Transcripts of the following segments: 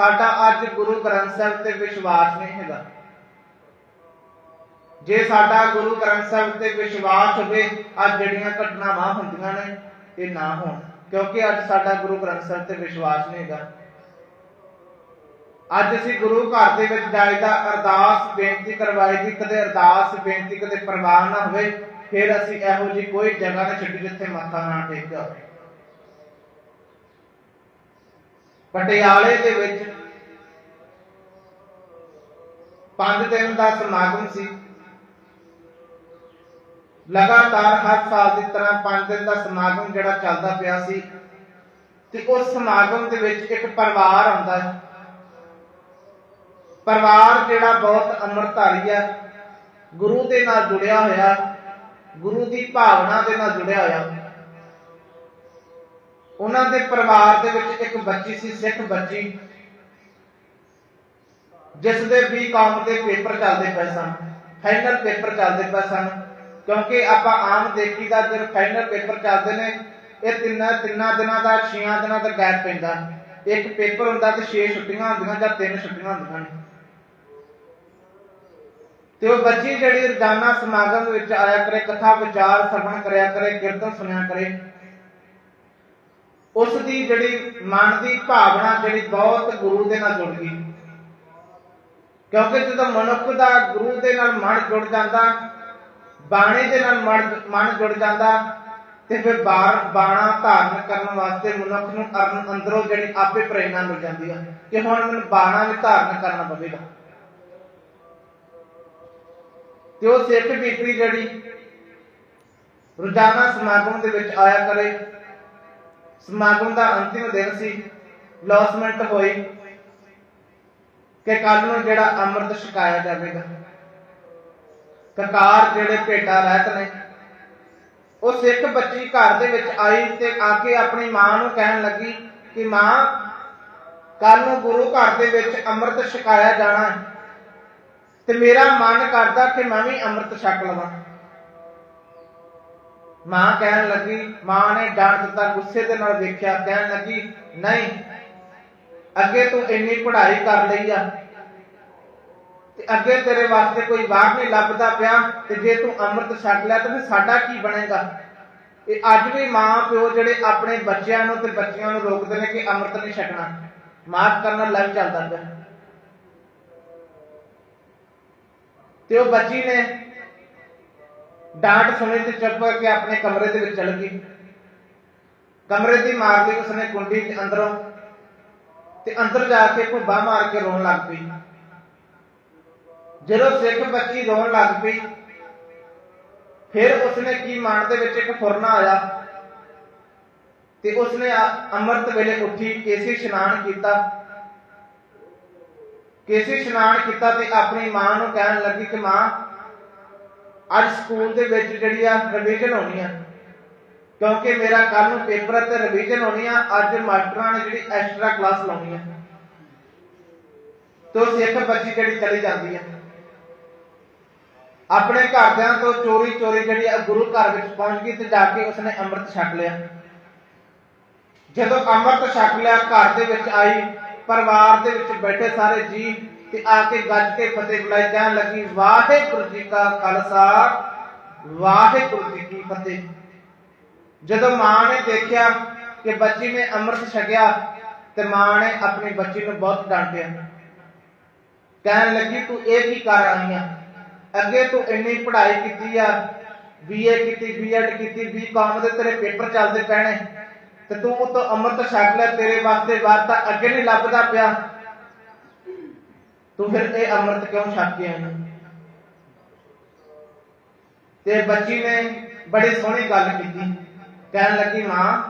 ਸਾਡਾ ਅੱਜ ਗੁਰੂ ਗ੍ਰੰਥ ਸਾਹਿਬ ਤੇ ਵਿਸ਼ਵਾਸ ਨਹੀਂ ਹੈਗਾ। ਜੇ ਸਾਡਾ ਗੁਰੂ ਗ੍ਰੰਥ ਸਾਹਿਬ ਤੇ ਵਿਸ਼ਵਾਸ ਹੋਵੇ, ਅੱਜ ਜਿਹੜੀਆਂ ਘਟਨਾਵਾਂ ਹੁੰਦੀਆਂ ਨੇ, ਇਹ ਨਾ ਹੋਣ, ਕਿਉਂਕਿ ਅੱਜ ਸਾਡਾ ਗੁਰੂ ਗ੍ਰੰਥ ਸਾਹਿਬ ਤੇ ਵਿਸ਼ਵਾਸ ਨਹੀਂ ਹੈਗਾ। ਅੱਜ ਅਸੀਂ ਗੁਰੂ ਘਰ ਦੇ ਵਿੱਚ ਜਾਈਦਾ, ਅਰਦਾਸ, ਬੇਨਤੀ ਕਰਵਾਈ ਦੀ ਕਦੇ ਅਰਦਾਸ, ਬੇਨਤੀ, ਕਦੇ ਪ੍ਰਵਾਨ ਨਾ ਹੋਵੇ, ਫਿਰ ਅਸੀਂ ਇਹੋ ਜੀ ਕੋਈ ਜਗ੍ਹਾ ਨਾ ਛੱਡੀ ਜਿੱਥੇ ਮੱਥਾ ਨਾ ਟੇਕਿਆ ਹੋਵੇ। ਪਟਿਆਲੇ ਦੇ ਵਿੱਚ ਪੰਜ ਦਿਨ ਦਾ ਸਮਾਗਮ ਸੀ। ਲਗਾਤਾਰ ਹਰ ਸਾਲ ਦੀ ਤਰ੍ਹਾਂ ਪੰਜ ਦਿਨ ਦਾ ਸਮਾਗਮ ਜਿਹੜਾ ਚੱਲਦਾ ਪਿਆ ਸੀ ਤੇ ਉਸ ਸਮਾਗਮ ਦੇ ਵਿੱਚ ਇੱਕ ਪਰਿਵਾਰ ਆਉਂਦਾ ਹੈ। ਪਰਿਵਾਰ ਜਿਹੜਾ ਬਹੁਤ ਅੰਮ੍ਰਿਤਧਾਰੀ ਹੈ, ਗੁਰੂ ਦੇ ਨਾਲ ਜੁੜਿਆ ਹੋਇਆ, ਗੁਰੂ ਦੀ ਭਾਵਨਾ ਦੇ ਨਾਲ ਜੁੜਿਆ ਹੋਇਆ। ਉਹਨਾਂ ਦੇ ਪਰਿਵਾਰ ਦੇ ਵਿੱਚ ਇੱਕ ਬੱਚੀ ਸੀ, ਸਿੱਖ ਬੱਚੀ। ਜਿਸ ਦੇ ਵੀ ਕਾਮ ਦੇ ਪੇਪਰ ਚੱਲਦੇ ਪਏ ਸਨ ਫਾਈਨਲ ਪੇਪਰ ਚੱਲਦੇ ਪਏ ਸਨ, ਕਿਉਂਕਿ ਆਪਾਂ ਆਮ ਦੇਖੀਦਾ ਜਦ ਫਾਈਨਲ ਪੇਪਰ ਚੱਲਦੇ ਨੇ, ਇਹ ਤਿੰਨਾਂ ਤਿੰਨਾਂ ਦਿਨਾਂ ਦਾ, ਛੇਆਂ ਦਿਨਾਂ ਦਾ ਗੈਪ ਪੈਂਦਾ। ਇੱਕ ਪੇਪਰ ਹੁੰਦਾ ਤੇ 6 ਛੁੱਟੀਆਂ ਹੁੰਦੀਆਂ ਜਾਂ 3 ਛੁੱਟੀਆਂ ਹੁੰਦੀਆਂ। ਨੇ ਤੇ ਉਹ ਬੱਚੀ ਜਿਹੜੀ ਰੋਜ਼ਾਨਾ ਸਮਾਗਮ ਵਿੱਚ ਆਇਆ ਕਰੇ, ਕਥਾ ਵਿਚਾਰ ਸਰਵਣ ਕਰਿਆ ਕਰੇ, ਕੀਰਤਨ ਸੁਣਿਆ ਕਰੇ ਉਸ ਦੀ ਜਿਹੜੀ ਮਨ ਦੀ ਭਾਵਨਾ ਜਿਹੜੀ ਬਹੁਤ ਗੁਰੂ ਦੇ ਨਾਲ ਜੁੜ ਗਈ। ਕਿਉਂਕਿ ਜਦੋਂ ਮਨੁੱਖ ਦਾ ਗੁਰੂ ਦੇ ਨਾਲ ਮਨ ਜੁੜ ਜਾਂਦਾ, ਬਾਣੀ ਦੇ ਨਾਲ ਮਨ ਜੁੜ ਜਾਂਦਾ, ਤੇ ਫਿਰ ਬਾਰ, ਬਾਣਾ ਧਾਰਨ ਕਰਨ ਵਾਸਤੇ ਮਨੁੱਖ ਨੂੰ ਅਰਨ ਅੰਦਰੋਂ ਜਿਹੜੀ ਆਪੇ ਪ੍ਰੇਰਣਾ ਮਿਲ ਜਾਂਦੀ ਹੈ ਕਿ ਹੁਣ ਮੈਨੂੰ ਬਾਣਾ ਵੀ ਧਾਰਨ ਕਰਨਾ ਪਵੇਗਾ। ਤੇ ਉਹ ਸਿੱਖ ਬੀਕਰੀ ਜਿਹੜੀ ਰੋਜ਼ਾਨਾ ਸਮਾਗਮ ਦੇ ਵਿੱਚ ਆਇਆ ਕਰੇ, ਸਮਾਗਮ ਦਾ ਅੰਤਿਮ ਦਿਨ ਸੀ ਲੌਸਮੈਂਟ ਹੋਈ। ਕਿ ਕੱਲ ਨੂੰ ਜਿਹੜਾ ਅੰਮ੍ਰਿਤ ਛਕਾਇਆ ਜਾਵੇਗਾ ਕਕਾਰ ਜਿਹੜੇ ਭੇਟਾ ਰਹਿਤ ਨੇ, ਉਹ ਸਿੱਖ ਬੱਚੀ ਘਰ ਦੇ ਵਿੱਚ ਆਈ ਤੇ ਆ ਕੇ ਆਪਣੀ ਮਾਂ ਨੂੰ ਕਹਿਣ ਲੱਗੀ ਕਿ ਮਾਂ ਕੱਲ ਨੂੰ ਗੁਰੂ ਘਰ ਦੇ ਵਿੱਚ ਅੰਮ੍ਰਿਤ ਛਕਾਇਆ ਜਾਣਾ ਹੈ ਤੇ ਮੇਰਾ ਮਨ ਕਰਦਾ ਕਿ ਮੈਂ ਵੀ ਅੰਮ੍ਰਿਤ ਛਕ ਲਵਾਂ। ਮਾਂ ਕਹਿਣ ਲੱਗੀ, ਮਾਂ ਨੇ ਡਾਂਟ ਦਿੱਤਾ, ਗੁੱਸੇ ਦੇ ਨਾਲ ਦੇਖਿਆ ਕਹਿਣ ਲੱਗੀ, ਨਹੀਂ ਅੱਗੇ ਤੂੰ ਇੰਨੀ ਪੜ੍ਹਾਈ ਕਰ ਲਈ ਆ ਤੇ ਅੱਗੇ ਤੇਰੇ ਵਾਸਤੇ ਕੋਈ ਬਾਹਰ ਨਹੀਂ ਲੱਭਦਾ ਪਿਆ ਤੇ ਜੇ ਤੂੰ ਅੰਮ੍ਰਿਤ ਛਕ ਲਿਆ ਤਾਂ ਸਾਡਾ ਕੀ ਬਣੇਗਾ? ਇਹ ਅੱਜ ਵੀ ਮਾਂ ਪਿਓ ਜਿਹੜੇ ਆਪਣੇ ਬੱਚਿਆਂ ਨੂੰ ਤੇ ਬੱਚਿਆਂ ਨੂੰ ਰੋਕਦੇ ਨੇ ਕਿ ਅੰਮ੍ਰਿਤ ਨਹੀਂ ਛਕਣਾ, ਮਾਫ ਕਰਨਾ ਲੱਗ ਚੱਲਦਾ ਪਿਆ। ਤੇ ਉਹ ਬੱਚੀ ਨੇ ਡਾਂਟ ਸੁਣੀ ਤੇ ਚੁੱਪ ਕੇ ਆਪਣੇ ਕਮਰੇ ਦੇ ਵਿੱਚ ਚਲ ਗਈ। ਕਮਰੇ ਦੀ ਮਾਰ ਲਈ ਉਸਨੇ ਕੁੰਡੀ ਦੇ ਅੰਦਰੋਂ ਤੇ ਅੰਦਰ ਜਾ ਕੇ ਭੁੱਬਾ ਮਾਰ ਕੇ ਰੋਣ ਲੱਗ ਪਈ। ਜਦੋਂ ਸਿੱਖ ਬੱਚੀ ਰੋਣ ਲੱਗ ਪਈ, ਫਿਰ ਉਸਨੇ ਕੀ ਮਨ ਦੇ ਵਿੱਚ ਇੱਕ ਫੁਰਨਾ ਆਇਆ ਤੇ ਉਸਨੇ ਅੰਮ੍ਰਿਤ ਵੇਲੇ ਉੱਠੀ ਕੇਸੀ ਇਸ਼ਨਾਨ ਕੀਤਾ। ਕੇਸੀ ਇਸ਼ਨਾਨ ਕੀਤਾ ਤੇ ਆਪਣੀ ਮਾਂ ਨੂੰ ਕਹਿਣ ਲੱਗੀ ਕਿ ਮਾਂ, ਅੱਜ ਸਕੂਲ ਦੇ ਵਿੱਚ ਜਿਹੜੀ ਆ ਰਿਵੀਜ਼ਨ ਹੋਣੀ ਆ। ਕਿਉਂਕਿ ਮੇਰਾ ਕੱਲ ਨੂੰ ਪੇਪਰ ਤੇ ਰਿਵੀਜ਼ਨ ਹੋਣੀ ਆ, ਅੱਜ ਮਾਸਟਰਾਂ ਨੇ ਜਿਹੜੀ ਐਕਸਟਰਾ ਕਲਾਸ ਲਾਉਣੀ ਆ। ਤੋ ਸਿੱਖ ਬੱਚੀ ਜਿਹੜੀ ਚਲੀ ਜਾਂਦੀ ਆ। ਆਪਣੇ ਘਰਦਿਆਂ ਤੋਂ ਚੋਰੀ ਚੋਰੀ ਜਿਹੜੀ ਗੁਰੂ ਘਰ ਵਿੱਚ ਪਹੁੰਚ ਗਈ ਤੇ ਜਾ ਕੇ ਉਸਨੇ ਅੰਮ੍ਰਿਤ ਛਕ ਲਿਆ। ਜਦੋਂ ਅੰਮ੍ਰਿਤ ਛਕ ਲਿਆ, ਘਰ ਦੇ ਵਿੱਚ ਆਈ, ਪਰਿਵਾਰ ਦੇ ਵਿੱਚ ਬੈਠੇ ਸਾਰੇ ਜੀ ਤੇ ਆ ਕੇ ਗੱਜ ਕੇ ਫਤਿਹ ਬੁਲਾਈ, ਕਹਿਣ ਲੱਗੀ, ਵਾਹਿਗੁਰੂ ਜੀ ਕਾ ਖਾਲਸਾ, ਵਾਹਿਗੁਰੂ ਜੀ ਕੀ ਫਤਿਹ। ਜਦੋਂ ਮਾਂ ਨੇ ਦੇਖਿਆ ਕਿ ਬੱਚੀ ਨੇ ਅੰਮ੍ਰਿਤ ਛਕਿਆ, ਤੇ ਮਾਂ ਨੇ ਆਪਣੀ ਬੱਚੀ ਨੂੰ ਬਹੁਤ ਡਾਂਟਿਆ ਕਹਿਣ ਲੱਗੀ, ਤੂੰ ਇਹ ਕੀ ਕਰ ਆਈ ਆ? ਅੱਗੇ ਤੂੰ ਇੰਨੀ ਪੜ੍ਹਾਈ ਕੀਤੀ ਆ ਬੀਏ ਕੀਤੀ ਬੀਐਡ ਕੀਤੀ ਬੀਕਾਮ ਦੇ ਤੇਰੇ ਪੇਪਰ ਚੱਲਦੇ ਪੈਣੇ, ਤੇ ਤੂੰ ਉਤੋਂ ਅੰਮ੍ਰਿਤ ਛਕ ਲੈ, ਤੇਰੇ ਵਾਸਤੇ ਬਾਤ ਤਾਂ ਅੱਗੇ ਨਹੀਂ ਲੱਭਦਾ ਪਿਆ। ਤੂੰ ਫਿਰ ਇਹ ਅੰਮ੍ਰਿਤ ਕਿਉਂ ਛਕ ਕੇ ਆਈ ਤੇ ਬੱਚੀ ਨੇ ਬੜੀ ਸੋਹਣੀ ਗੱਲ ਕੀਤੀ। ਕਹਿਣ ਲੱਗੀ ਮਾਂ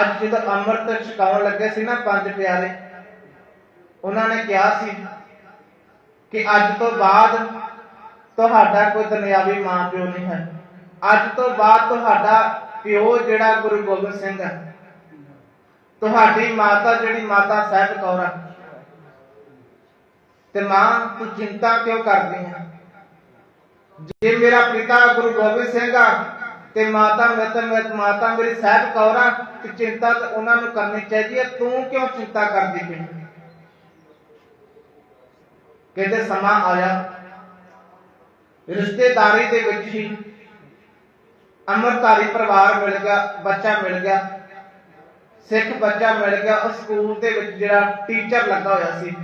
ਅੱਜ ਜਦੋਂ ਅੰਮ੍ਰਿਤ ਛਕਾਉਣ ਲੱਗੇ ਸੀ ਨਾ ਪੰਜ ਪਿਆਰੇ, ਉਹਨਾਂ ਨੇ ਕਿਹਾ ਸੀ ਕਿ ਅੱਜ ਤੋਂ ਬਾਅਦ ਤੁਹਾਡਾ ਕੋਈ ਦੁਨਿਆਵੀ ਮਾਂ ਪਿਓ ਨਹੀਂ ਹੈ। ਅੱਜ ਤੋਂ ਬਾਅਦ ਤੁਹਾਡਾ ਪਿਓ ਜਿਹੜਾ ਗੁਰੂ ਗੋਬਿੰਦ ਸਿੰਘ ਹੈ। ਤੁਹਾਡੀ ਮਾਤਾ ਜਿਹੜੀ ਮਾਤਾ ਸਾਹਿਬ ਕੌਰ ਹੈ। ਤੇ ਮਾਂ, ਤੂੰ ਚਿੰਤਾ ਕਿਉਂ ਕਰਦੀ ਹੈ? ਜੇ ਮੇਰਾ ਪਿਤਾ ਗੁਰੂ ਗੋਬਿੰਦ ਸਿੰਘ ਆ ਤੇ ਮਾਤਾ ਮਿਤ ਮੇਤ ਮਾਤਾ ਮੇਰੀ ਸਾਹਿਬ ਕੌਰ ਆ ਚਿੰਤਾ ਉਹਨਾਂ ਨੂੰ ਕਰਨੀ ਚਾਹੀਦੀ ਹੈ। ਤੂੰ ਕਿਉਂ ਚਿੰਤਾ ਕਰਦੀ ਪਈ? ਕਹਿੰਦੇ ਸਮਾਂ ਆਇਆ ਰਿਸ਼ਤੇਦਾਰੀ ਦੇ ਵਿੱਚ ਹੀ ਅੰਮ੍ਰਿਤਧਾਰੀ ਪਰਿਵਾਰ ਮਿਲ ਗਿਆ, ਬੱਚਾ ਮਿਲ ਗਿਆ। ਸਿੱਖ ਬੱਚਾ ਮਿਲ ਗਿਆ। ਉਸ ਸਕੂਲ ਦੇ ਵਿੱਚ ਜਿਹੜਾ ਟੀਚਰ ਲੱਗਾ ਹੋਇਆ ਸੀ,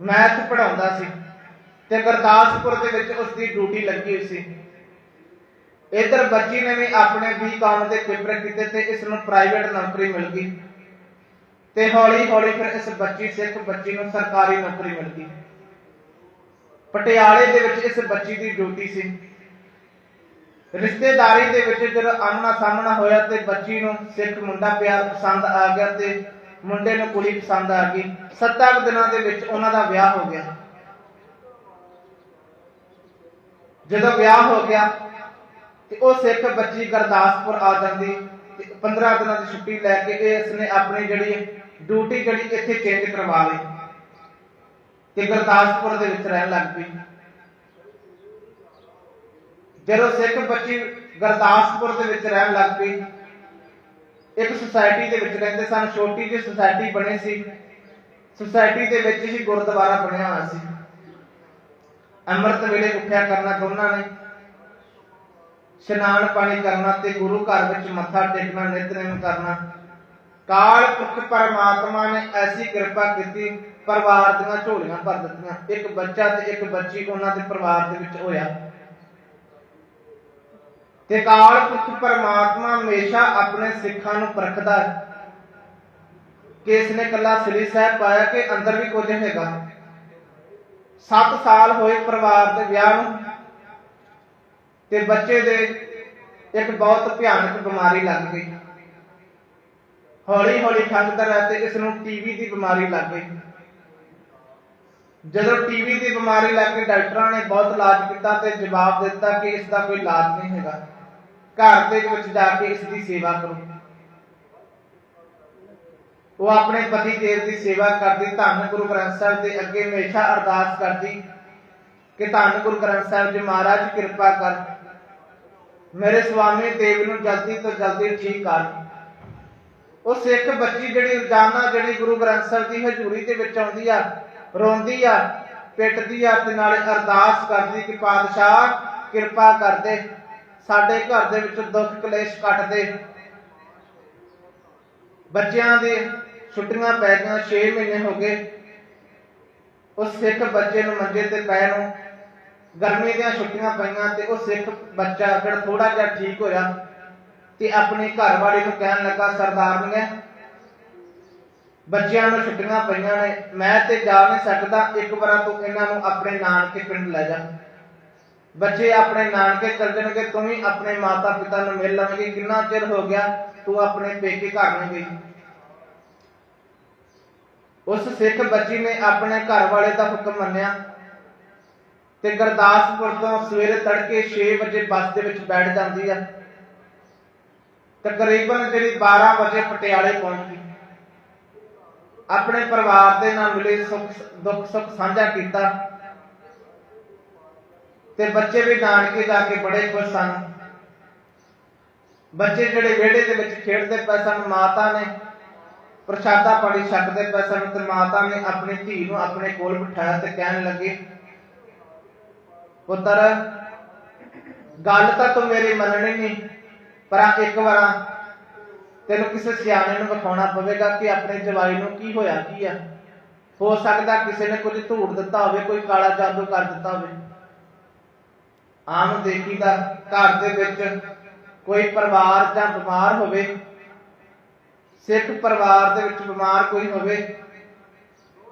ਮੈਥ ਪੜਾਉਂਦਾ ਸੀ ਤੇ ਗੁਰਦਾਸਪੁਰ ਦੇ ਵਿੱਚ ਉਸ ਦੀ ਡਿਊਟੀ ਲੱਗੀ ਹੋਈ ਸੀ। ਇਧਰ ਬੱਚੀ ਨੇ ਵੀ ਆਪਣੇ ਬੀਕਾਮ ਦੇ ਪੇਪਰ ਕੀਤੇ ਤੇ ਇਸ ਨੂੰ ਪ੍ਰਾਈਵੇਟ ਨੌਕਰੀ ਮਿਲ ਗਈ। ਤੇ ਹੌਲੀ ਹੌਲੀ ਫਿਰ ਇਸ ਬੱਚੀ ਸਿੱਖ ਬੱਚੀ ਨੂੰ ਸਰਕਾਰੀ ਨੌਕਰੀ ਮਿਲ ਗਈ। ਪਟਿਆਲੇ ਦੇ ਵਿੱਚ ਇਸ ਬੱਚੀ ਦੀ ਡਿਊਟੀ ਸੀ। ਰਿਸ਼ਤੇਦਾਰੀ ਦੇ ਵਿੱਚ ਜਦੋਂ ਆਮਣਾ ਸਾਹਮਣਾ ਹੋਇਆ ਤੇ ਬੱਚੀ ਨੂੰ ਸਿੱਖ ਮੁੰਡਾ ਪਿਆਰ ਪਸੰਦ ਆ ਗਿਆ ਤੇ ਮੁੰਡੇ ਨੂੰ ਕੁੜੀ ਪਸੰਦ ਆ ਗਈ। ਸੱਤਾਂ ਕੁ ਦਿਨਾਂ ਦੇ ਵਿੱਚ ਉਹਨਾਂ ਦਾ ਵਿਆਹ ਹੋ ਗਿਆ। ਜਦੋਂ ਵਿਆਹ ਹੋ ਗਿਆ ਤੇ ਉਹ ਸਿੱਖ ਬੱਚੀ ਗੁਰਦਾਸਪੁਰ ਆ ਜਾਂਦੀ ਤੇ 15 ਦਿਨਾਂ ਦੀ ਛੁੱਟੀ ਲੈ ਕੇ ਇਹ ਇਸਨੇ ਆਪਣੀ ਜਿਹੜੀ ਡਿਊਟੀ ਜਿਹੜੀ ਇੱਥੇ ਚੇਂਜ ਕਰਵਾ ਲਈ ਤੇ ਗੁਰਦਾਸਪੁਰ ਦੇ ਵਿੱਚ ਰਹਿਣ ਲੱਗ ਪਈ। ਜਦੋਂ ਸਿੱਖ ਬੱਚੀ ਗੁਰਦਾਸਪੁਰ ਦੇ ਵਿੱਚ ਰਹਿਣ ਲੱਗ ਪਈ, ਇੱਕ ਸੁਸਾਇਟੀ ਦੇ ਵਿੱਚ ਰਹਿੰਦੇ ਸਨ, ਛੋਟੀ ਜਿਹੀ ਸੁਸਾਇਟੀ ਬਣੀ ਸੀ। ਸੁਸਾਇਟੀ ਦੇ ਵਿੱਚ ਹੀ ਗੁਰਦੁਆਰਾ ਬਣਿਆ ਹੋਇਆ ਸੀ। ਅੰਮ੍ਰਿਤ ਵੇਲੇ ਉੱਠਿਆ ਕਰਨਾ ਦੋਨਾਂ ਨੇ। ਇਸ਼ਨਾਨ ਪਾਣੀ ਕਰਨਾ ਤੇ ਗੁਰੂ ਘਰ ਵਿੱਚ ਮੱਥਾ ਟੇਕਣਾ, ਨਿਤਨੇਮ ਕਰਨਾ। ਕਾਲ ਪੁਰਖ ਪਰਮਾਤਮਾ ਨੇ ਐਸੀ ਕਿਰਪਾ ਕੀਤੀ, ਪਰਿਵਾਰ ਦੀਆਂ ਝੋਲੀਆਂ ਭਰ ਦਿੱਤੀਆਂ। ਇੱਕ ਬੱਚਾ ਤੇ ਇੱਕ ਬੱਚੀ ਉਹਨਾਂ ਦੇ ਪਰਿਵਾਰ ਦੇ ਵਿੱਚ ਹੋਇਆ। ਤੇ ਕਾਲ ਪੁਰਖ ਪਰਮਾਤਮਾ ਹਮੇਸ਼ਾ ਆਪਣੇ ਸਿੱਖਾਂ ਨੂੰ ਪਰਖਦਾ ਹੈ। ਕਿ ਇਸਨੇ ਕੱਲਾ ਸ੍ਰੀ ਸਾਹਿਬ ਪਾਇਆ ਕਿ ਅੰਦਰ ਵੀ ਕੁਝ ਹੈਗਾ। 7 ਸਾਲ ਹੋਏ ਪਰਿਵਾਰ ਦੇ ਵਿਆਹ ਨੂੰ। ਤੇ ਬੱਚੇ ਦੇ ਇੱਕ ਬਹੁਤ ਭਿਆਨਕ ਬਿਮਾਰੀ ਲੱਗ ਗਈ। ਹੌਲੀ ਹੌਲੀ ਠੰਗਦਾ ਰਿਹਾ ਤੇ ਇਸ ਨੂੰ ਟੀਵੀ ਦੀ ਬਿਮਾਰੀ ਲੱਗ ਗਈ। ਜਦੋਂ ਟੀਵੀ ਦੀ ਬਿਮਾਰੀ ਲੱਗ ਕੇ ਡਾਕਟਰਾਂ ਨੇ ਬਹੁਤ ਇਲਾਜ ਕੀਤਾ ਤੇ ਜਵਾਬ ਦਿੱਤਾ ਕਿ ਇਸ ਦਾ ਕੋਈ ਇਲਾਜ ਨਹੀਂ ਹੈਗਾ। ਘਰ ਦੇ ਵਿੱਚ ਜਾ ਕੇ ਇਸ ਦੀ ਸੇਵਾ ਕਰੋ। ਉਹ ਆਪਣੇ ਪਤੀ ਦੇਵ ਦੀ ਸੇਵਾ ਕਰਦੀ, ਧੰਨ ਗੁਰੂ ਗ੍ਰੰਥ ਸਾਹਿਬ ਦੇ ਅੱਗੇ ਹਮੇਸ਼ਾ ਅਰਦਾਸ ਕਰਦੀ ਕਿ ਧੰਨ ਗੁਰੂ ਗ੍ਰੰਥ ਸਾਹਿਬ ਜੀ ਮਹਾਰਾਜ, ਕਿਰਪਾ ਕਰ ਮੇਰੇ ਸੁਆਮੀ ਦੇਵ ਨੂੰ ਜਲਦੀ ਤੋਂ ਜਲਦੀ ਠੀਕ ਕਰ। ਉਹ ਸਿੱਖ ਬੱਚੀ ਜਿਹੜੀ ਰੋਜ਼ਾਨਾ ਜਿਹੜੀ ਗੁਰੂ ਗ੍ਰੰਥ ਸਾਹਿਬ ਦੀ ਹਜ਼ੂਰੀ ਦੇ ਵਿੱਚ ਆਉਂਦੀ ਆ, ਰੋਂਦੀ ਆ, ਪਿੱਟਦੀ ਆ ਤੇ ਨਾਲੇ ਅਰਦਾਸ ਕਰਦੀ ਕਿ ਪਾਤਸ਼ਾਹ ਕਿਰਪਾ ਕਰਦੇ, ਸਾਡੇ ਘਰ ਦੇ ਵਿੱਚ ਦੁੱਖ ਕਲੇਸ਼ ਕੱਟ ਦੇ ਬੱਚਿਆਂ ਦੇ ਛੁੱਟੀਆਂ ਪੈ ਗਈਆਂ 6 ਮਹੀਨੇ ਹੋ ਗਏ। ਉਸ ਸਿੱਖ ਬੱਚੇ ਨੂੰ ਮੰਜੇ ਤੇ ਪੈ ਨੂੰ ਗਰਮੀ ਦੀਆਂ ਛੁੱਟੀਆਂ ਪਈਆਂ ਤੇ ਉਹ ਸਿੱਖ ਬੱਚਾ ਜਿਹੜਾ ਥੋੜਾ ਜਿਹਾ ਠੀਕ ਹੋਇਆ ਤੇ ਆਪਣੇ ਘਰ ਵਾਲੇ ਨੂੰ ਕਹਿਣ ਲੱਗਾ, ਸਰਦਾਰ ਨੇ ਬੱਚਿਆਂ ਨੂੰ ਛੁੱਟੀਆਂ ਪਈਆਂ ਨੇ। ਮੈਂ ਤੇ ਜਾ ਨਹੀਂ ਸਕਦਾ ਇੱਕ ਵਾਰ ਤੂੰ ਇਹਨਾਂ ਨੂੰ ਆਪਣੇ ਨਾਨਕੇ ਪਿੰਡ ਲੈ ਜਾ। ਬੱਚੇ ਆਪਣੇ ਨਾਨਕੇ ਚਲ ਜਾਣਗੇ, ਤੂੰ ਵੀ ਆਪਣੇ ਮਾਤਾ ਪਿਤਾ ਨੂੰ ਮਿਲ ਲਵੇਂਗੇ। ਕਿੰਨਾ ਚਿਰ ਹੋ ਗਿਆ ਤੂੰ ਆਪਣੇ ਪੇਕੇ ਘਰ ਨਹੀਂ ਗਈ? ਉਸ ਸਿੱਖ ਬੱਚੀ ਨੇ ਆਪਣੇ ਘਰ ਵਾਲੇ ਦਾ ਹੁਕਮ ਮੰਨਿਆ। ਤੇ ਗੁਰਦਾਸਪੁਰ ਤੋਂ ਸਵੇਰੇ ਤੜਕੇ 6 ਵਜੇ ਬੱਸ ਦੇ ਵਿੱਚ ਬੈਠ ਜਾਂਦੀ ਆ। ਤਕਰੀਬਨ ਜਿਹੜੀ 12 ਵਜੇ ਪਟਿਆਲੇ ਪਹੁੰਚ। ਆਪਣੇ ਪਰਿਵਾਰ ਦੇ ਨਾਲ ਮਿਲੇ, ਸੁੱਖ, ਦੁੱਖ ਸੁੱਖ ਸਾਂਝਾ ਕੀਤਾ। ਤੇ ਬੱਚੇ ਵੀ ਨਾਨਕੇ ਜਾ ਕੇ ਬੜੇ ਖੁਸ਼ ਸਨ। ਬੱਚੇ ਜਿਹੜੇ ਵਿਹੜੇ ਦੇ ਵਿੱਚ ਖੇਡਦੇ ਪਏ ਸਨ, ਮਾਤਾ ਨੇ ਪ੍ਰਸ਼ਾਦਾ ਪਾਣੀ ਛਕਦੇ ਪਏ ਸਨ ਤੇ ਮਾਤਾ ਨੇ ਆਪਣੀ ਧੀ ਨੂੰ ਆਪਣੇ ਕੋਲ ਬਿਠਾਇਆ ਤੇ ਕਹਿਣ ਲੱਗੇ ਪੁੱਤਰ, ਗੱਲ ਤਾਂ ਤੂੰ ਮੇਰੀ ਮੰਨਣੀ ਨਹੀਂ, ਪਰ ਇੱਕ ਵਾਰ ਤੈਨੂੰ ਕਿਸੇ ਸਿਆਣੇ ਨੂੰ ਵਿਖਾਉਣਾ ਪਵੇਗਾ ਕਿ ਆਪਣੇ ਜਵਾਈ ਨੂੰ ਕੀ ਹੋਇਆ, ਕੀ ਆ। ਹੋ ਸਕਦਾ ਕਿਸੇ ਨੇ ਕੁਝ ਧੂੜ ਦਿੱਤਾ ਹੋਵੇ, ਕੋਈ ਕਾਲਾ ਜਾਦੂ ਕਰ ਦਿੱਤਾ ਹੋਵੇ। ਆਮ ਦੇਖੀਦਾ ਘਰ ਦੇ ਵਿੱਚ ਕੋਈ ਪਰਿਵਾਰ ਜਾਂ ਬਿਮਾਰ ਹੋਵੇ, ਸਿੱਖ ਪਰਿਵਾਰ ਦੇ ਵਿੱਚ ਬਿਮਾਰ ਕੋਈ ਹੋਵੇ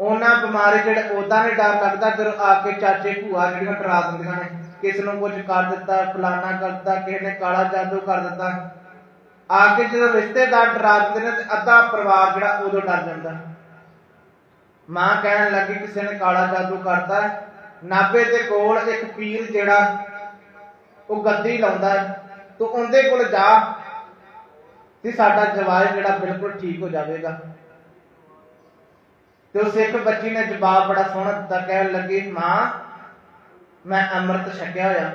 ਉਹਨਾਂ ਬਿਮਾਰੀ ਜਿਹੜੇ ਉਦਾਂ ਨੇ ਡਰ ਲੱਗਦਾ ਜਦੋਂ ਆ ਕੇ ਚਾਚੇ ਭੂਆ ਜਿਹੜੀਆਂ ਡਰਾ ਦਿੰਦੀਆਂ ਨੇ, ਕਿਸ ਨੂੰ ਕੁਝ ਕਰ ਦਿੱਤਾ ਫਲਾਣਾ ਦਿੱਤਾ, ਕਿਸੇ ਨੇ ਕਾਲਾ ਜਾਦੂ ਕਰ ਦਿੱਤਾ। ਆ ਕੇ ਜਦੋਂ ਰਿਸ਼ਤੇਦਾਰ ਡਰਾ ਦਿੰਦੇ ਨੇ ਤੇ ਅੱਧਾ ਪਰਿਵਾਰ ਜਿਹੜਾ ਉਦੋਂ ਡਰ ਜਾਂਦਾ। ਮਾਂ ਕਹਿਣ ਲੱਗੀ, ਕਿਸੇ ਨੇ ਕਾਲਾ ਜਾਦੂ ਕਰਤਾ ਨਾਬੇ ਦੇ ਕੋਲ ਇੱਕ ਪੀਰ ਜਿਹੜਾ, ਉਹ ਗੱਦੀ ਲਾਉਂਦਾ ਤੂੰ ਉਹਦੇ ਕੋਲ ਜਾ, ਤੇ ਸਾਡਾ ਜਵਾਈ ਜਿਹੜਾ ਬਿਲਕੁਲ ਠੀਕ ਹੋ ਜਾਵੇਗਾ। ਤੇ ਉਹ ਸਿੱਖ ਬੱਚੀ ਨੇ ਜਵਾਬ ਬੜਾ ਸੋਹਣਾ ਦਿੱਤਾ, ਕਹਿਣ ਲੱਗੀ, ਮਾਂ, ਮੈਂ ਅੰਮ੍ਰਿਤ ਛਕਿਆ ਹੋਇਆ।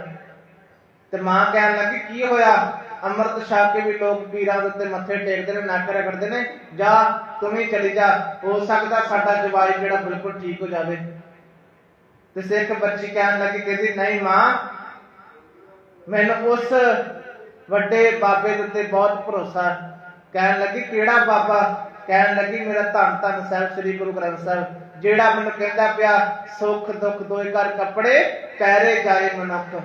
ਤੇ ਮਾਂ ਕਹਿਣ ਲੱਗੀ, ਕੀ ਹੋਇਆ? ਅੰਮ੍ਰਿਤ ਛਕ ਕੇ ਵੀ ਲੋਕ ਪੀਰਾਂ ਦੇ ਉੱਤੇ ਮੱਥੇ ਟੇਕਦੇ ਨੇ, ਨੱਕ ਰਗੜਦੇ ਨੇ। ਜਾ, ਤੂੰ ਵੀ ਚਲੀ ਜਾ। ਹੋ ਸਕਦਾ ਸਾਡਾ ਜਵਾਈ ਜਿਹੜਾ ਬਿਲਕੁਲ ਠੀਕ ਹੋ ਜਾਵੇ। ਤੇ ਸਿੱਖ ਬੱਚੀ ਕਹਿਣ ਲੱਗੀ, ਕਹਿੰਦੀ, ਨਹੀਂ ਮਾਂ, ਮੈਨੂੰ ਉਸ ਵੱਡੇ ਬਾਬੇ ਦੇ ਉੱਤੇ ਬਹੁਤ ਭਰੋਸਾ ਕਹਿਣ ਲੱਗੀ, ਕਿਹੜਾ ਬਾਬਾ? ਕਹਿਣ ਲੱਗੀ, ਮੇਰਾ ਧੰਨ ਧੰਨ ਸਾਹਿਬ, ਸ੍ਰੀ ਗੁਰੂ ਗ੍ਰੰਥ ਸਾਹਿਬ, ਜਿਹੜਾ ਮੈਨੂੰ ਕਹਿੰਦਾ ਪਿਆ, ਸੁੱਖ ਦੁੱਖ ਦੋਏ ਕਰ ਕੱਪੜੇ ਪਹਿਰੇ ਜਾਏ ਮਨੁੱਖ।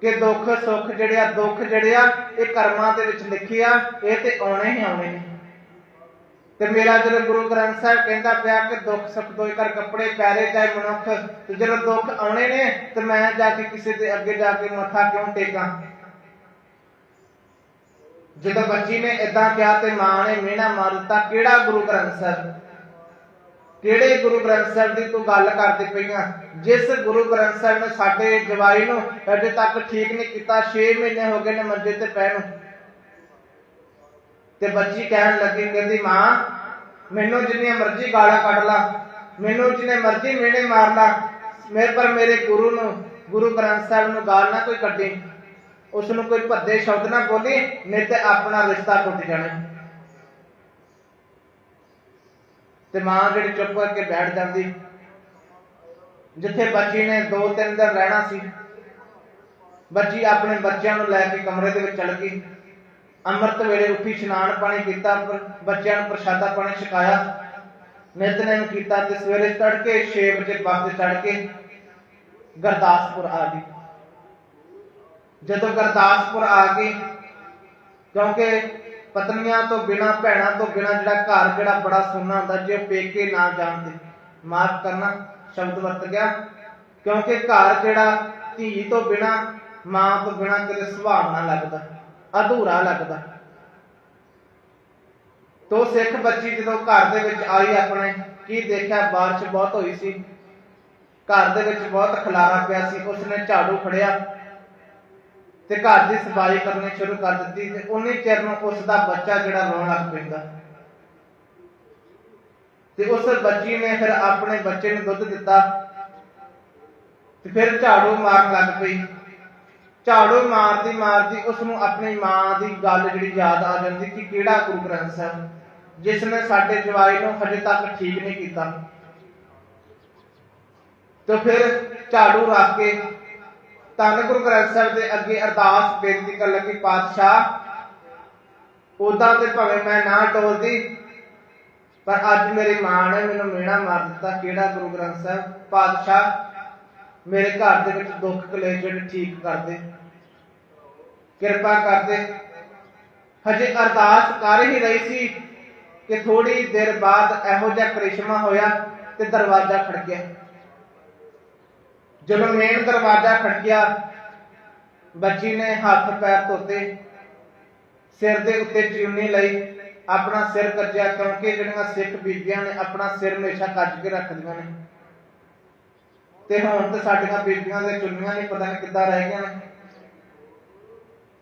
ਕਿ ਦੁੱਖ ਸੁੱਖ ਜਿਹੜੇ ਦੁੱਖ ਜਿਹੜੇ ਇਹ ਕਰਮਾਂ ਦੇ ਵਿੱਚ ਲਿਖੇ ਇਹ ਤੇ ਆਉਣੇ ਹੀ ਆਉਣੇ ਨੇ। ਤੇ ਮੇਰਾ ਜਦੋਂ ਗੁਰੂ ਗ੍ਰੰਥ ਸਾਹਿਬ ਕਹਿੰਦਾ ਪਿਆ ਕਿ ਦੁੱਖ ਸੁੱਖ ਦੋਏ ਕਰ ਕੱਪੜੇ ਪਹਿਰੇ ਜਾਏ ਮਨੁੱਖ, ਤੇ ਜਦੋਂ ਦੁੱਖ ਆਉਣੇ ਨੇ, ਤੇ ਮੈਂ ਜਾ ਕੇ ਕਿਸੇ ਦੇ ਅੱਗੇ ਜਾ ਕੇ ਮੱਥਾ ਕਿਉਂ ਟੇਕਾਂ? ਜਦੋਂ ਬੱਚੀ ਨੇ ਇਦਾਂ ਕਿਹਾ ਤੇ ਮਾਂ ਨੇ ਮਿਹਣਾ ਮਾਰ ਦਿੱਤਾ, ਕਿਹੜਾ ਗੁਰੂ ਗ੍ਰੰਥ ਸਾਹਿਬ? ਕਿਹੜੇ ਗੁਰੂ ਗ੍ਰੰਥ ਸਾਹਿਬ ਦੀ ਤੂੰ ਗੱਲ ਕਰਦੇ ਪਈਆਂ ਜਿਸ ਗੁਰੂ ਗ੍ਰੰਥ ਸਾਹਿਬ ਨੇ ਸਾਡੇ ਜਵਾਈ ਨੂੰ ਅਜੇ ਤੱਕ ਠੀਕ ਨਹੀਂ ਕੀਤਾ 6 ਮਹੀਨੇ ਹੋ ਗਏ ਨੇ ਮੰਜੇ ਤੇ ਪੈ ਨੂੰ। ਤੇ ਬੱਚੀ ਕਹਿਣ ਲੱਗੀ, ਕਹਿੰਦੀ, ਮਾਂ, ਮੈਨੂੰ ਜਿੰਨੀਆਂ ਮਰਜ਼ੀ ਗਾਲਾਂ ਕੱਢ ਲਾ, ਮੈਨੂੰ ਜਿੰਨੇ ਮਰਜ਼ੀ ਮਿਹਣੇ ਮਾਰ ਲਾ, ਮੇਰੇ ਪਰ ਮੇਰੇ ਗੁਰੂ ਨੂੰ, ਗੁਰੂ ਗ੍ਰੰਥ ਸਾਹਿਬ ਨੂੰ ਗਾਲ ਨਾ ਕੋਈ ਕੱਢੀ। ਉਸ ਨੂੰ ਕੋਈ ਭੱਦੇ ਸ਼ਬਦ ਨਾ ਬੋਲੀ, ਨਹੀਂ ਤੇ ਆਪਣਾ ਰਿਸ਼ਤਾ ਟੁੱਟ ਜਾਣਾ। ਤੇ ਮਾਂ ਜਿਹੜੀ ਚੁੱਪ ਕਰਕੇ ਬੈਠ ਜਾਂਦੀ। ਜਿੱਥੇ ਬੱਚੀ ਨੇ 2-3 ਦਿਨ ਰਹਿਣਾ ਸੀ, ਬੱਚੀ ਆਪਣੇ ਬੱਚਿਆਂ ਨੂੰ ਲੈ ਕੇ ਕਮਰੇ ਦੇ ਵਿੱਚ ਚੜ ਗਈ। ਅੰਮ੍ਰਿਤ ਵੇਲੇ ਉੱਠੀ, ਇਸ਼ਨਾਨ ਪਾਣੀ ਕੀਤਾ ਬੱਚਿਆਂ ਨੂੰ ਪ੍ਰਸ਼ਾਦਾ ਪਾਣੀ ਛਕਾਇਆ। ਨਿਤਨੇਮ ਕੀਤਾ ਤੇ ਸਵੇਰੇ ਤੜਕੇ 6 ਵਜੇ ਬੱਸ ਤੇ ਚੜ ਕੇ ਗੁਰਦਾਸਪੁਰ ਆ ਗਈ। ਜਦੋਂ ਗੁਰਦਾਸਪੁਰ ਆ ਗਈ, ਕਿਉਂਕਿ ਪਤਨੀਆਂ ਤੋਂ ਬਿਨਾ, ਭੈਣਾਂ ਤੋਂ ਬਿਨਾ ਜਿਹੜਾ ਘਰ ਜਿਹੜਾ ਬੜਾ ਸੋਨਾ ਹੁੰਦਾ, ਜੇ ਪੇਕੇ ਨਾ ਜਾਣਦੇ ਮਾਫ ਕਰਨਾ ਸ਼ਬਦ ਵਰਤ ਗਿਆ। ਕਿਉਂਕਿ ਘਰ ਜਿਹੜਾ ਧੀ ਤੋਂ ਬਿਨਾ, ਮਾਂ ਤੋਂ ਬਿਨਾ ਕਦੇ ਸੁਭਾਵਨਾ ਲੱਗਦਾ, ਅਧੂਰਾ ਲੱਗਦਾ। ਤੋ ਸਿੱਖ ਬੱਚੀ ਜਦੋਂ ਘਰ ਦੇ ਵਿੱਚ ਆਈ ਆਪਣੇ, ਕੀ ਦੇਖਿਆ? ਬਾਰਿਸ਼ ਬਹੁਤ ਹੋਈ ਸੀ। ਘਰ ਦੇ ਵਿੱਚ ਬਹੁਤ ਖਲਾਰਾ ਪਿਆ ਸੀ, ਉਸਨੇ ਝਾੜੂ ਫੜਿਆ। ਤੇ ਘਰ ਦੀ ਸਫ਼ਾਈ ਕਰਨੀ ਸ਼ੁਰੂ ਕਰ ਦਿੱਤੀ ਤੇ ਉਨੀ ਚਿਰ ਨੂੰ ਉਸ ਦਾ ਬੱਚਾ ਜਿਹੜਾ ਰੋਣ ਲੱਗ ਪੈਂਦਾ। ਤੇ ਉਸ ਬੱਚੀ ਨੇ ਫਿਰ ਆਪਣੇ ਬੱਚੇ ਨੂੰ ਦੁੱਧ ਦਿੱਤਾ ਤੇ ਫਿਰ ਝਾੜੂ ਮਾਰਨ ਲੱਗ ਪਈ। ਝਾੜੂ ਮਾਰਦੀ ਮਾਰਦੀ ਉਸ ਨੂੰ ਆਪਣੀ ਮਾਂ ਦੀ ਗੱਲ ਜਿਹੜੀ ਯਾਦ ਆ ਜਾਂਦੀ ਕਿ ਕਿਹੜਾ ਗੁਰੂ ਗ੍ਰੰਥ ਸਾਹਿਬ ਜਿਸ ਨੇ ਸਾਡੇ ਜਵਾਈ ਨੂੰ ਹਜੇ ਤੱਕ ਠੀਕ ਨਹੀਂ ਕੀਤਾ। ਤੇ ਫਿਰ ਝਾੜੂ ਰੱਖ ਕੇ ਧੰਨ ਗੁਰੂ ਗ੍ਰੰਥ ਸਾਹਿਬ ਦੇ ਅੱਗੇ ਅਰਦਾਸ ਬੇਨਤੀ ਕਰਨ ਲੱਗੀ, ਪਾਤਸ਼ਾਹ ਉਦਾਂ ਤੇ ਭਾਵੇਂ ਮੈਂ ਨਾ ਟੋਲਦੀ, ਪਰ ਅੱਜ ਮੇਰੀ ਮਾਂ ਨੇ ਮੈਨੂੰ ਮੇਣਾ ਮਾਰ ਦਿੱਤਾ। ਕਿਹੜਾ ਗੁਰੂ ਗ੍ਰੰਥ ਸਾਹਿਬ? ਪਾਤਸ਼ਾਹ, ਮੇਰੇ ਘਰ ਦੇ ਵਿੱਚ ਦੁੱਖ ਕਲੇਸ਼ ਜਿਹੜੇ ਠੀਕ ਕਰ ਦੇ ਕਿਰਪਾ ਕਰ ਦੇ ਹਜੇ ਅਰਦਾਸ ਕਰ ਹੀ ਰਹੀ ਸੀ ਕਿ ਥੋੜੀ ਦੇਰ ਬਾਅਦ ਇਹੋ ਜਿਹਾ ਕ੍ਰਿਸ਼ਮਾ ਹੋਇਆ ਤੇ ਦਰਵਾਜ਼ਾ ਖੜਕਿਆ। ਜਦੋਂ ਮੇਨ ਦਰਵਾਜ਼ਾ ਖਟਕਿਆ ਬੱਚੀ ਨੇ ਹੱਥ ਪੈਰ ਧੋਤੇ, ਸਿਰ ਦੇ ਉੱਤੇ ਚੁੰਨੀ ਲਈ, ਆਪਣਾ ਸਿਰ ਕੱਜਿਆ ਕਿਉਂਕਿ ਜਿਹੜੀਆਂ ਸਿੱਖ ਬੀਬੀਆਂ ਨੇ ਆਪਣਾ ਸਿਰ ਹਮੇਸ਼ਾ ਕੱਜ ਕੇ ਰੱਖਦੀਆਂ ਨੇ। ਤੇ ਹੁਣ ਤੇ ਸਾਡੀਆਂ ਬੀਬੀਆਂ ਦੇ ਚੁੰਨੀਆਂ ਨਹੀਂ ਪਤਾ ਨਹੀਂ ਕਿੱਦਾਂ ਰਹਿ ਗਈਆਂ ਨੇ।